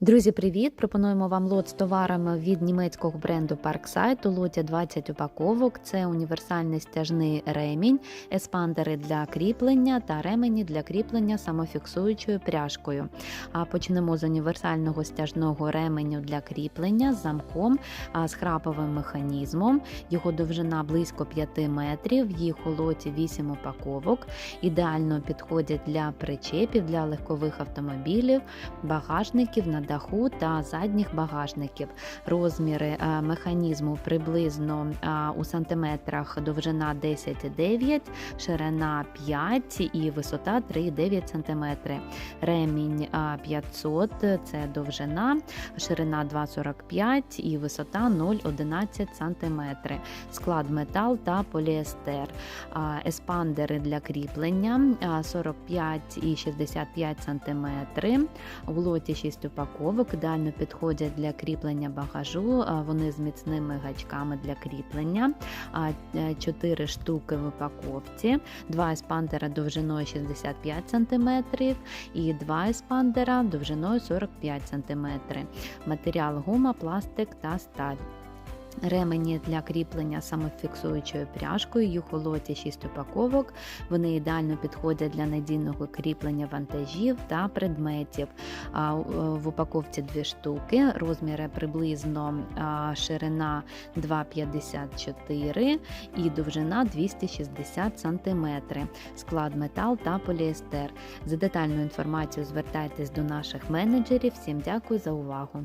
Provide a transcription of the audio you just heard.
Друзі, привіт! Пропонуємо вам лот з товарами від німецького бренду Parkside. У лоті 20 упаковок. Це універсальний стяжний ремінь, еспандери для кріплення та ремені для кріплення самофіксуючою пряжкою. А почнемо з універсального стяжного ременю для кріплення з замком з храповим механізмом. Його довжина близько 5 метрів. Їх у лоті 8 упаковок. Ідеально підходять для причепів, для легкових автомобілів, багажників на даху та задніх багажників. Розміри е, механізму приблизно е, у сантиметрах довжина 10,9, ширина 5 і висота 3,9 см. Ремінь е, 500 це довжина, ширина 2,45 і висота 0,11 см. Склад метал та поліестер. Еспандери для кріплення а, 45 і 65 см. В лоті 6 упаковок ідеально підходять для кріплення багажу. Вони з міцними гачками для кріплення. 4 штуки в упаковці, 2 еспандера довжиною 65 см і 2 еспандера довжиною 45 см. Матеріал гума, пластик та сталь. Ремені для кріплення самофіксуючою пряжкою, їх у лоті 6 упаковок. Вони ідеально підходять для надійного кріплення вантажів та предметів. А, е, В упаковці дві штуки, розміри приблизно ширина 2,54 і довжина 260 см. Склад метал та поліестер. За детальною інформацією звертайтесь до наших менеджерів. Всім дякую за увагу!